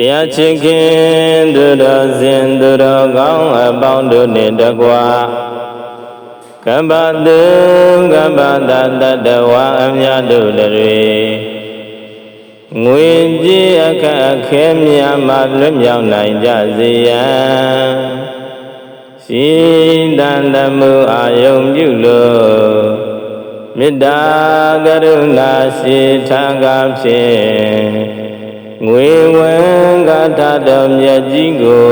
တရားချစ်ခင်သူတော်စင်သူတော်ကောင်းအပေါင်းတို့နှင့်တကွာကမ္ဘာတုကမ္ဘာတတတ္တဝါအမြတ်တို့တွေငွေကြေးအခက်အခဲများမှလွတ်မြောက်နိုင်ကြစေရန်ရှိတန်တမှုအာယုံပြုလို့မေတ္တာကရုဏာရှိထားကဖြင့် ငွေဝင်ကထာတော်မြတ်ကြီးကို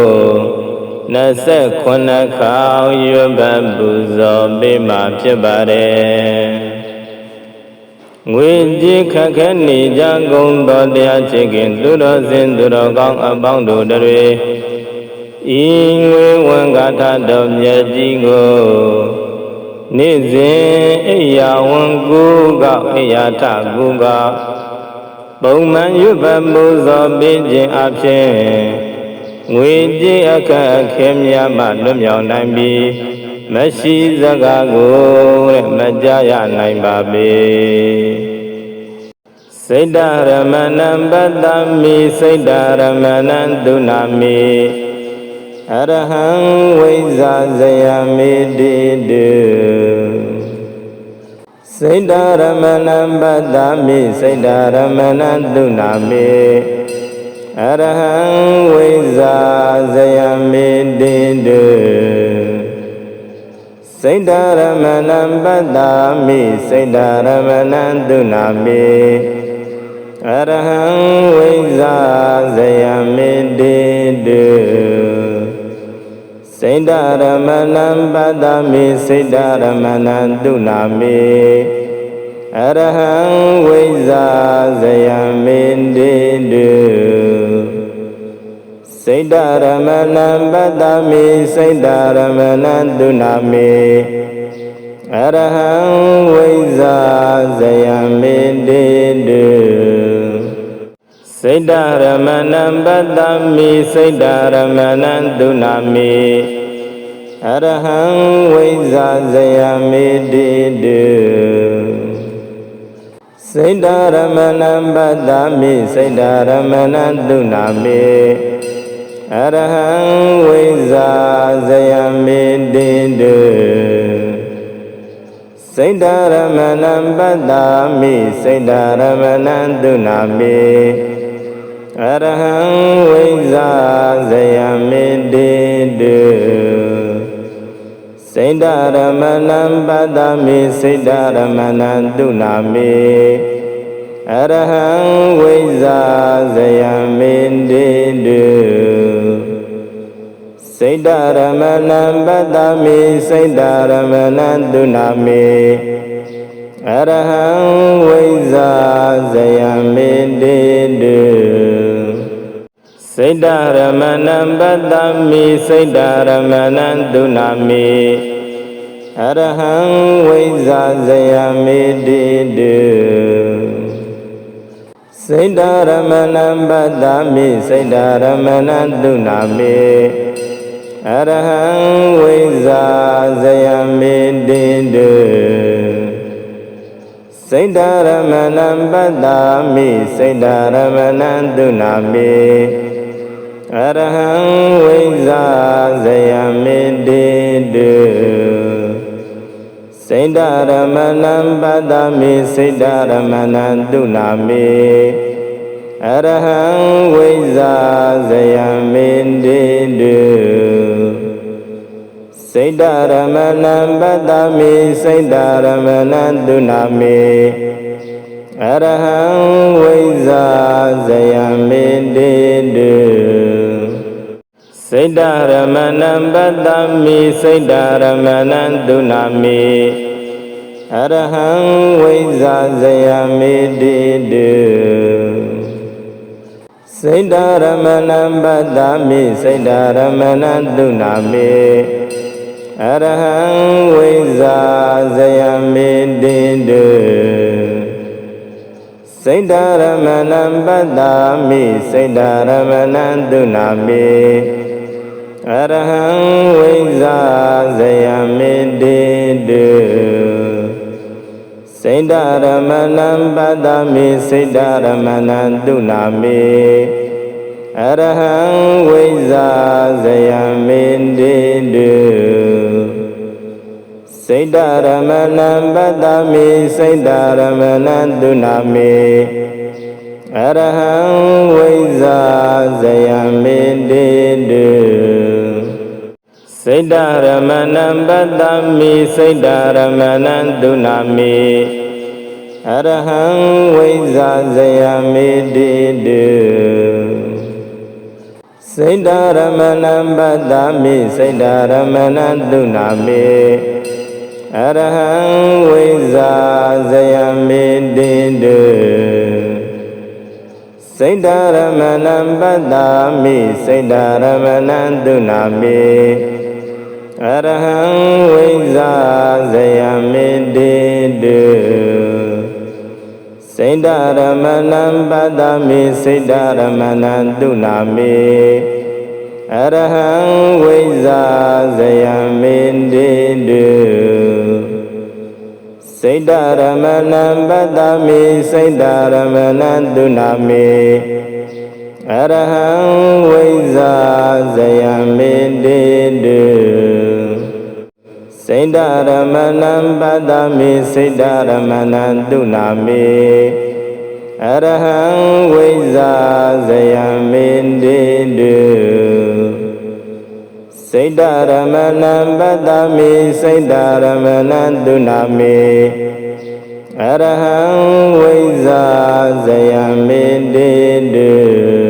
29ခေါင်ရွတ်ပတ်ပူဇော်ပေးမှာဖြစ်ပါတယ်ငွေကြေးခက်ခဲနေကြကုန်သောတရားချစ်ခင်သူတော်စင်သူတော်ကောင်းအပေါင်းတို့တွေဤငွေဝင်ကထာတော်မြတ်ကြီးကိုနေ့စဉ်အိယာဝန်ကူကအိယာထကူက ပုံမှန်ရွတ်ပတ်ပူဇော်ပေးခြင်းအဖြစ်ငွေကြေးအခက်အခဲများမှလွတ်မြောက်နိုင်ပြီးမရှိစကားကိုတဲ့မကြရနိုင်ပါပေစိတ်တရမဏံပတ္တမိစိတ်တရမဏံဒုနာမိအရဟံဝိဇာဇယမေတိတု စိတ်တရမဏံပတ္တမိစိတ်တရမဏံဒုနာမိအရဟံဝိဇာဇယမေတိတုစိတ်တရမဏံပတ္တမိစိတ်တရမဏံဒုနာမိအရဟံဝိဇာဇယမေတိတု စိတ်တရမဏံပတ္တမိစိတ်တရမဏံဒုနာမိအရဟံဝိဇာဇယမေတိတုစိတ်တရမဏံပတ္တမိစိတ်တရမဏံဒုနာမိအရဟံဝိဇာဇယမေတိတု စိတ်တရမဏံပတ္တမိစိတ်တရမဏံဒုနာမိအရဟံဝိဇာဇယမေတိတုစိတ်တရမဏံပတ္တမိစိတ်တရမဏံဒုနာမိအရဟံဝိဇာဇယမေတိတုစိတ်တရမဏံပတ္တမိစိတ်တရမဏံဒုနာမိ အရဟံဝိဇာဇယမေတိတုစိတ်တရမဏံပတ္တမိစိတ်တရမဏံဒုနာမိအရဟံဝိဇာဇယမေတိတုစိတ်တရမဏံပတ္တမိစိတ်တရမဏံဒုနာမိအရဟံဝိဇာဇယမေတိတု စိတ်တရမဏံပတ္တမိစိတ်တရမဏံဒုနာမိအရဟံဝိဇာဇယမေတိတုစိတ်တရမဏံပတ္တမိစိတ်တရမဏံဒုနာမိအရဟံဝိဇာဇယမေတိတုစိတ်တရမဏံပတ္တမိစိတ်တရမဏံဒုနာမိ အရဟံဝိဇာဇယမေတိတုစိတ်တရမဏံပတ္တမိစိတ်တရမဏံဒုနာမိအရဟံဝိဇာဇယမေတိတုစိတ်တရမဏံပတ္တမိစိတ်တရမဏံဒုနာမိအရဟံဝိဇာဇယမေတိတု စိတ်တရမဏံပတ္တမိစိတ်တရမဏံဒုနာမိအရဟံဝိဇာဇယမေတိတုစိတ်တရမဏံပတ္တမိစိတ်တရမဏံဒုနာမိအရဟံဝိဇာဇယမေတိတုစိတ်တရမဏံပတ္တမိစိတ်တရမဏံဒုနာမိ အရဟံဝိဇာဇယမေတိတုစိတ်တရမဏံပတ္တမိစိတ်တရမဏံဒုနာမိအအရဟံဝိဇာဇယံမေတေတုစိတ်တရမဏံပတ္တမိစိတ်တရမဏံဒုနာမိအရဟံဝိဇာဇယံမေတေတု စိတ်တရမဏံပတ္တမိစိတ်တရမဏံဒုနာမိအရဟံဝိဇာဇယံမေတေတုစိတ်တရမဏံပတ္တမိစိတ်တရမဏံဒုနာမိအရဟံဝိဇာဇယံမေတေတုစိတ်တရမဏံပတ္တမိစိတ်တရမဏံဒုနာမိ အရဟံဝိဇာဇယံမေတေတုစိတ်တရမဏံပတ္တမိစိတ်တရမဏံဒုနာမိအရဟံဝိဇာဇယံမေတေတုစိတ်တရမဏံပတ္တမိစိတ်တရမဏံဒုနာမိအရဟံဝိဇာဇယံမေတေတု စိတ်တရမဏံပတ္တမိစိတ်တရမဏံဒုနာမိအရဟံဝိဇာဇယံမေတေတုစိတ်တရမဏံပတ္တမိစိတ်တရမဏံဒုနာမိအရဟံဝိဇာဇယံမေတေတု